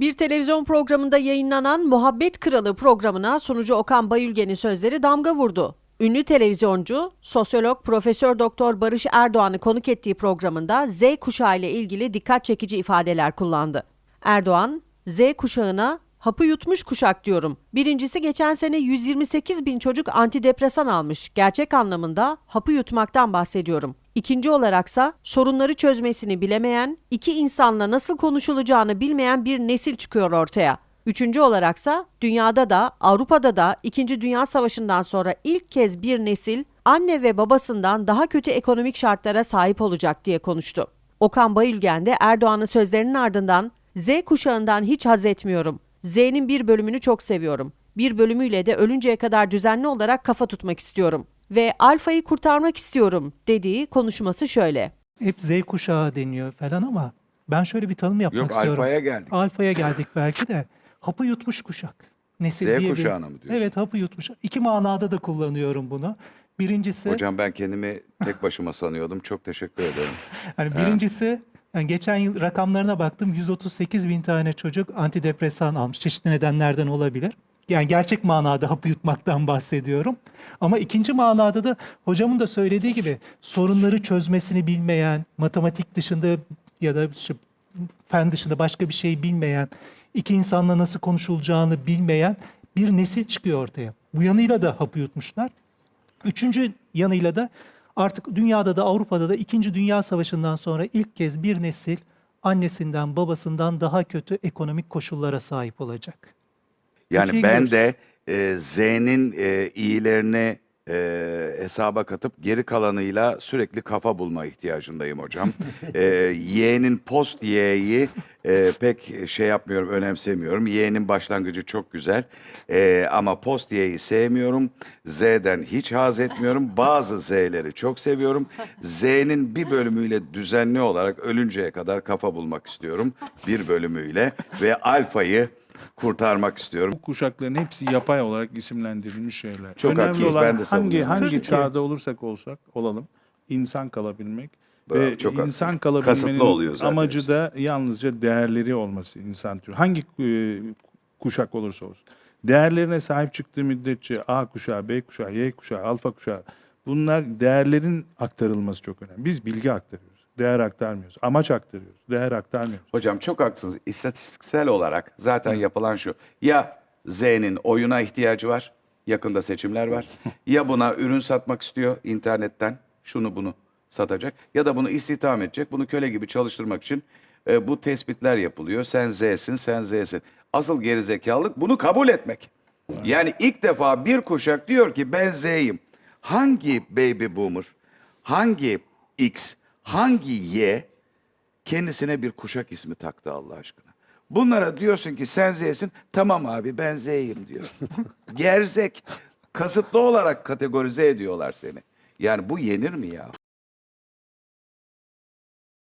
Bir televizyon programında yayınlanan Muhabbet Kralı programına sunucu Okan Bayülgen'in sözleri damga vurdu. Ünlü televizyoncu, sosyolog Profesör Doktor Barış Erdoğan'ı konuk ettiği programında Z kuşağı ile ilgili dikkat çekici ifadeler kullandı. Erdoğan, Z kuşağına hapı yutmuş kuşak diyorum. Birincisi geçen sene 128 bin çocuk antidepresan almış. Gerçek anlamında hapı yutmaktan bahsediyorum. İkinci olaraksa sorunları çözmesini bilemeyen, iki insanla nasıl konuşulacağını bilmeyen bir nesil çıkıyor ortaya. Üçüncü olaraksa dünyada da Avrupa'da da 2. Dünya Savaşı'ndan sonra ilk kez bir nesil anne ve babasından daha kötü ekonomik şartlara sahip olacak diye konuştu. Okan Bayülgen de Erdoğan'ın sözlerinin ardından Z kuşağından hiç haz etmiyorum. Z'nin bir bölümünü çok seviyorum. Bir bölümüyle de ölünceye kadar düzenli olarak kafa tutmak istiyorum. Ve alfayı kurtarmak istiyorum dediği konuşması şöyle. hep Z kuşağı deniyor falan ama ben şöyle bir tanım yapmak Yok istiyorum. alfaya geldik. Alfaya geldik belki de. Hapı yutmuş kuşak. Nesil Z diye bir- kuşağına mı diyorsun? Evet hapı yutmuş. İki manada da kullanıyorum bunu. Birincisi Hocam ben kendimi tek başıma sanıyordum. Çok teşekkür ederim. hani birincisi yani geçen yıl rakamlarına baktım 138 bin tane çocuk antidepresan almış. Çeşitli nedenlerden olabilir. Yani gerçek manada hapı yutmaktan bahsediyorum. Ama ikinci manada da hocamın da söylediği gibi sorunları çözmesini bilmeyen, matematik dışında ya da şu fen dışında başka bir şey bilmeyen, iki insanla nasıl konuşulacağını bilmeyen bir nesil çıkıyor ortaya. Bu yanıyla da hapı yutmuşlar. Üçüncü yanıyla da artık dünyada da Avrupa'da da İkinci Dünya Savaşı'ndan sonra ilk kez bir nesil annesinden babasından daha kötü ekonomik koşullara sahip olacak. Yani Türkiye ben gidiyoruz. de e, Z'nin e, iyilerini e, hesaba katıp geri kalanıyla sürekli kafa bulma ihtiyacındayım hocam. e, Y'nin post Y'yi e, pek şey yapmıyorum, önemsemiyorum. Y'nin başlangıcı çok güzel E, ama post Y'yi sevmiyorum. Z'den hiç haz etmiyorum. Bazı Z'leri çok seviyorum. Z'nin bir bölümüyle düzenli olarak ölünceye kadar kafa bulmak istiyorum. Bir bölümüyle ve alfayı kurtarmak istiyorum. Bu kuşakların hepsi yapay olarak isimlendirilmiş şeyler. Çok Önemli haklıyız, olan ben de hangi savunuyorum. hangi Tabii ki. çağda olursak olsak olalım insan kalabilmek Bravo, ve çok insan haklısın. kalabilmenin Kasıtlı oluyor zaten amacı işte. da yalnızca değerleri olması insan türü. Hangi e, kuşak olursa olsun. Değerlerine sahip çıktığı müddetçe A kuşağı, B kuşağı, Y kuşağı, alfa kuşağı bunlar değerlerin aktarılması çok önemli. Biz bilgi aktarıyoruz. Değer aktarmıyoruz. Amaç aktarıyoruz. Değer aktarmıyoruz. Hocam çok haklısınız. İstatistiksel olarak zaten yapılan şu. Ya Z'nin oyuna ihtiyacı var. Yakında seçimler var. ya buna ürün satmak istiyor internetten. Şunu bunu satacak. Ya da bunu istihdam edecek. Bunu köle gibi çalıştırmak için e, bu tespitler yapılıyor. Sen Z'sin, sen Z'sin. Asıl gerizekalılık bunu kabul etmek. Yani ilk defa bir kuşak diyor ki ben Z'yim. Hangi baby boomer, hangi X, hangi Y kendisine bir kuşak ismi taktı Allah aşkına. Bunlara diyorsun ki sen Z'sin. Tamam abi ben Z'yim diyor. Gerzek. Kasıtlı olarak kategorize ediyorlar seni. Yani bu yenir mi ya?